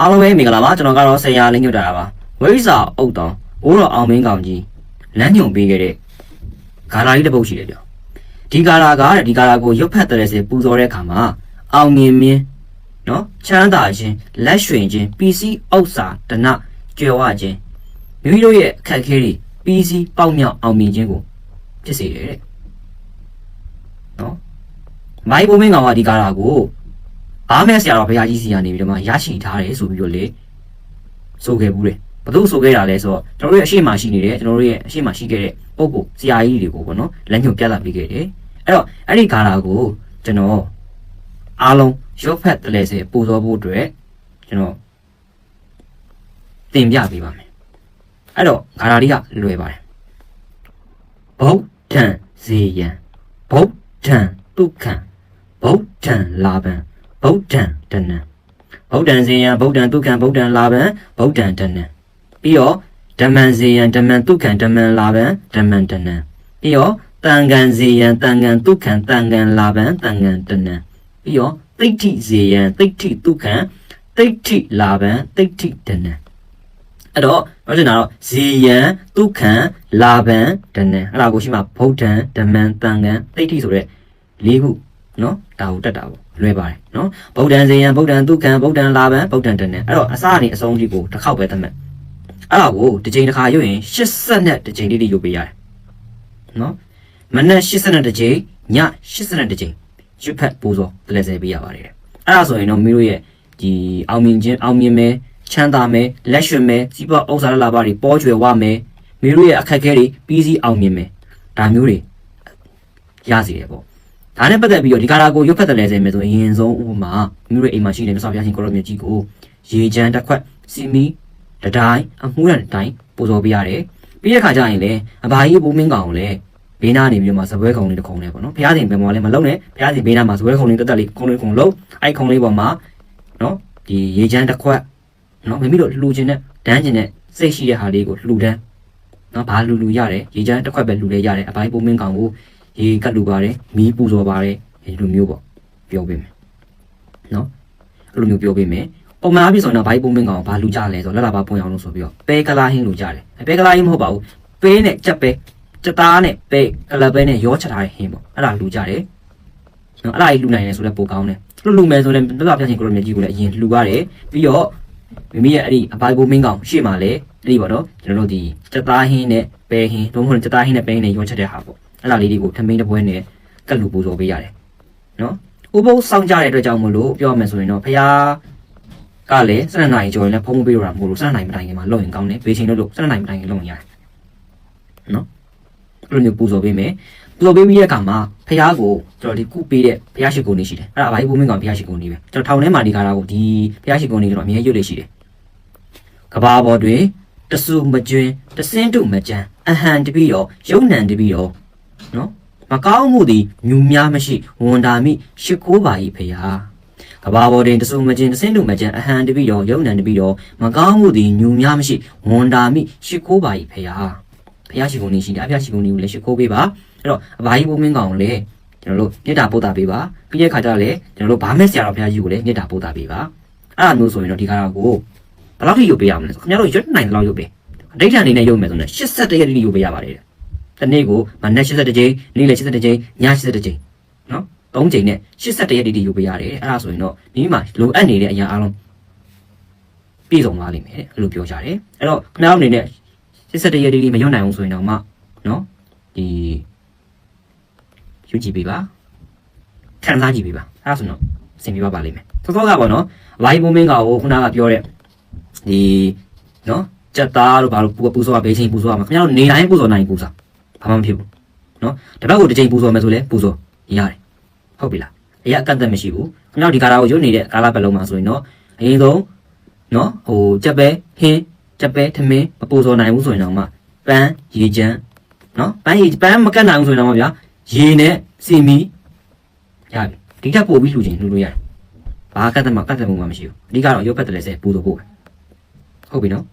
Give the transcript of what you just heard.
အားလုံးပဲမင်္ဂလာပါကျွန်တော်ကတော့ဆရာလင်းညွတ်တာပါဝိဇာအုတ်တောင်ဘိုးတော်အောင်မင်းကောင်ကြီးလမ်းညွန်ပေးခဲ့တဲ့ဂါရာကြီးတစ်ပုတ်ရှိတယ်ပြောဒီဂါရာကတဲ့ဒီဂါရာကိုရုပ်ဖက်တဲ့စေပူဇော်တဲ့အခါမှာအောင်မြင်မြင်နော်ချမ်းသာခြင်းလက်ရွှင်ခြင်းပစ္စည်းဥစ္စာတနကြွယ်ဝခြင်းမိမိတို့ရဲ့အခက်အခဲတွေပစ္စည်းပေါက်မြောက်အောင်မြင်ခြင်းကိုဖြစ်စေတယ်တဲ့နော်မိုင်းဘုံမင်းကောင်ကဒီဂါရာကို အားမဲဆရာတော်ဘုရားကြီးစီကနေပြီးတော့မှရရှိထားတယ်ဆိုပြီးတော့လေဆိုခဲ့ဘူးလေဘသူဆိုခဲ့တာလဲဆိုတော့ကျွန်တော်တို့ရဲ့အရှိမရှိနေတဲ့ကျွန်တော်တို့ရဲ့အရှိမရှိခဲ့တဲ့ပုံကိုဆရာကြီးတွေကိုပေါ့နော်လက်ညှိုးပြသပေးခဲ့တယ်အဲ့တော့အဲ့ဒီဂါလာကိုကျွန်တော်အားလုံးရုပ်ဖက်တလဲစေပူဇော်ဖို့အတွက်ကျွန်တော်တင်ပြပေးပါမယ်အဲ့တော့ဂါလာလေးကလွယ်ပါတယ်ဗုဒ္ဓံဇေယံဗုဒ္ဓံဒုက္ခံဗုဒ္ဓံလာဘံ ဗုဒ္ဓံတဏံဗုဒ္ဓံဇေယံဗုဒ္ဓံဒုက္ခံဗုဒ္ဓံလာဘံဗုဒ္ဓံတဏံပြီးတော့ဓမ္မံဇေယံဓမ္မံဒုက္ခံဓမ္မံလာဘံဓမ္မံတဏံပြီးတော့တန်ခံဇေယံတန်ခံဒုက္ခံတန်ခံလာဘံတန်ခံတဏံပြီးတော့သိဋ္ဌိဇေယံသိဋ္ဌိဒုက္ခံသိဋ္ဌိလာဘံသိဋ္ဌိတဏံအဲ့တော့ပြောချင်တာတော့ဇေယံဒုက္ခံလာဘံတဏံအဲ့ဒါကိုရှိမှဗုဒ္ဓံဓမ္မံတန်ခံသိဋ္ဌိဆိုတဲ့လေးခုနော်ဒါကိုတက်တာပေါ့ လွယ်ပါတယ်နော်ဗုဒ္ဓံဇေယံဗုဒ္ဓံဒုက္ခံဗုဒ္ဓံလာဘံဗုဒ္ဓံတဏံအဲ့တော့အစအနေအဆုံးကြီးကိုတစ်ခေါက်ပဲသတ်မှတ်အဲ့ဒါကိုတစ်ချိန်တစ်ခါရွတ်ရင်80နဲ့တစ်ချိန်လေးလေးရွတ်ပေးရတယ်နော်မနက်80နဲ့တစ်ချိန်ည80နဲ့တစ်ချိန်ရွတ်ဖက်ပူဇော်တလဲဆဲပေးရပါတယ်အဲ့ဒါဆိုရင်တော့မိတို့ရဲ့ဒီအောင်မြင်ခြင်းအောင်မြင်မယ်ချမ်းသာမယ်လက်ရွှင်မယ်စီးပွားဥစ္စာလာပါတွေပေါ်ကျွယ်ဝမယ်မိတို့ရဲ့အခက်အခဲတွေပြီးစီးအောင်မြင်မယ်ဒါမျိုးတွေရစီတယ်ပေါ့ ဒါနဲ့ပတ်သက်ပြီးတော့ဒီကာရာကိုရုပ်ဖက်တယ်လဲစေမယ်ဆိုရင်အရင်ဆုံးဥပမာမြို့ရဲ့အိမ်မှာရှိတဲ့မြတ်စွာဘုရားရှင်ကိုရောမြတ်ကြီးကိုရေချမ်းတစ်ခွက်စီမီတတိုင်းအမှုရန်တိုင်းပူဇော်ပေးရတယ်ပြီးတဲ့ခါကျရင်လေအဘာကြီးဘုံမင်းကောင်ကိုလေဘေးနားနေပြီးတော့မှဇပွဲခုံလေးတစ်ခုံလေးပေါ့နော်ဘုရားရှင်ဘယ်မှာလဲမလုံးနဲ့ဘုရားရှင်ဘေးနားမှာဇပွဲခုံလေးတက်တက်လေးခုံလေးခုံလုံးအဲ့ခုံလေးပေါ်မှာနော်ဒီရေချမ်းတစ်ခွက်နော်မိမိတို့လှူခြင်းနဲ့ဒန်းခြင်းနဲ့စိတ်ရှိတဲ့ဟာလေးကိုလှူဒန်းနော်ဘာလှူလှူရတယ်ရေချမ်းတစ်ခွက်ပဲလှူလဲရတယ်အဘာကြီးဘုံမင်းကောင်ကို ရေကတ်လူပါတယ်မီးပူဇော်ပါတယ်ဒီလိုမျိုးပေါ့ပြောပေးမယ်နော်အဲ့လိုမျိုးပြောပေးမယ်ပုံမှန်အပြည့်ဆိုရင်တော့ဘိုင်းပုံမင်းကောင်ဘာလူကြလဲဆိုတော့လက်လာပါပွင့်အောင်လို့ဆိုပြီးတော့ပဲကလာဟင်းလူကြတယ်ပဲကလာဟင်းမဟုတ်ပါဘူးပဲနဲ့ကြက်ပဲကြက်သားနဲ့ပဲကလပဲနဲ့ရောချထားတဲ့ဟင်းပေါ့အဲ့ဒါလူကြတယ်နော်အဲ့ဒါကြီးလူနိုင်တယ်ဆိုတော့ပိုကောင်းတယ်လူလူမယ်ဆိုရင်တော်တော်ပြချင်းကိုလိုမြကြီးကိုလည်းအရင်လူရတယ်ပြီးတော့မိမိရဲ့အဲ့ဒီအပိုင်ပုံမင်းကောင်ရှေ့မှာလည်းအဲ့ဒီပေါ့နော်ကျွန်တော်တို့ဒီကြက်သားဟင်းနဲ့ပဲဟင်းတို့မဟုတ်ကြက်သားဟင်းနဲ့ပဲဟင်းနဲ့ရောချက်တဲ့ဟာပေါ့ အဲ့ဒါလေးတွေကိုထမင်းတစ်ပွဲနဲ့ကတ်လူပူဇော်ပေးရတယ်နော်ဥပုသ်စောင့်ကြတဲ့အတွက်ကြောင့်မလို့ပြောရမယ်ဆိုရင်တော့ဖခင်ကလည်းစနေနိုင်ကျော်ရင်လည်းဖုံးပေးရတာမဟုတ်လို့စနေနိုင်မတိုင်ခင်မှာလုပ်ရင်ကောင်းတယ်ဘေးချိန်လို့လို့စနေနိုင်မတိုင်ခင်လုပ်ရင်ရတယ်နော်အဲ့လိုမျိုးပူဇော်ပေးမယ်ပူဇော်ပေးပြီးတဲ့အခါမှာဖခင်ကိုကျွန်တော်ဒီကုပေးတဲ့ဖခင်ရှိခိုးနေရှိတယ်အဲ့ဒါအဘိုင်းဘုမင်းကောင်ဖခင်ရှိခိုးနေပဲကျွန်တော်ထောင်ထဲမှာဒီကားကိုဒီဖခင်ရှိခိုးနေတော့အမြဲရွတ်လို့ရှိတယ်ကဘာပေါ်တွင်တဆူမကျွင်းတစင်းတုမကြမ်းအဟံတပြီးတော့ယုံနံတပြီးတော့ နော်မကောင်းမှုသည်ညူများမရှိဝန်တာမိရှ िख ိုးပါ၏ဖေဟာကဘာပေါ်တွင်တဆုမချင်းတစင်းတို့မချင်းအဟံတပိရောယုံနံတပိရောမကောင်းမှုသည်ညူများမရှိဝန်တာမိရှ िख ိုးပါ၏ဖေဟာဖះရှိကုန်နေရှိတယ်အဖះရှိကုန်နေကိုလည်းရှ िख ိုးပေးပါအဲ့တော့အဘာကြီးဘုံမင်းကောင်ကိုလည်းကျွန်တော်တို့မေတ္တာပို့တာပေးပါပြီးတဲ့ခါကျတော့လည်းကျွန်တော်တို့ဗာမက်ဆရာတော်ဖះကြီးကိုလည်းမေတ္တာပို့တာပေးပါအဲ့ဒါမျိုးဆိုရင်တော့ဒီခါကိုဘယ်လောက်ထိရုပ်ပေးရမလဲဆိုခင်ဗျားတို့ရွတ်နိုင်တဲ့လောက်ရုပ်ပေးအဋိဌာန်အနေနဲ့ရုပ်မယ်ဆိုရင်81ရက်တိရုပ်ပေးရပါတယ် တနေ့ကိုမနက်81ကြိမ်နေ့လယ်81ကြိမ်ည81ကြိမ်နော်3ကြိမ်နဲ့81ရက်တိတိယူပေးရတယ်အဲ့ဒါဆိုရင်တော့ဒီမှာလိုအပ်နေတဲ့အရာအလုံးပြည့်စုံသွားလိမ့်မယ်အဲ့လိုပြောကြတယ်အဲ့တော့ခဏအနေနဲ့81ရက်တိတိမရွတ်နိုင်အောင်ဆိုရင်တော့မှနော်ဒီယူကြည့်ပေးပါခံစားကြည့်ပေးပါအဲ့ဒါဆိုတော့အဆင်ပြေပါပါလိမ့်မယ်စောစောကပေါ့နော်လိုင်းဘုံမင်းကကိုခုနကပြောတဲ့ဒီနော်ကြက်သားတို့ဘာလို့ပူပူစောဘေးချင်းပူစောမှာခင်ဗျားတို့နေတိုင်းပူစောနိုင်ပူစား ဘာမှမဖြစ်ဘူးနော်တပတ်ကိုတစ်ချိန်ပူဇော်မယ်ဆိုလဲပူဇော်ရတယ်ဟုတ်ပြီလားအရာအကန့်အသတ်မရှိဘူးခင်ဗျားတို့ဒီကာလာကိုရွတ်နေတဲ့ကာလာပတ်လုံးမှာဆိုရင်တော့အရင်ဆုံးနော်ဟိုကြက်ပဲဟင်းကြက်ပဲထမင်းမပူဇော်နိုင်ဘူးဆိုရင်တော့မှပန်းရေချမ်းနော်ပန်းရေပန်းမကတ်နိုင်ဘူးဆိုရင်တော့မှဗျာရေနဲ့စီမီရပြီဒီထက်ပိုပြီးလှူခြင်းလှူလို့ရတယ်ဘာကတ်သမာကတ်သမှုမှမရှိဘူးအဓိကတော့ရုပ်ဖက်တယ်လဲစေပူဇော်ဖို့ပဲဟုတ်ပြီနော်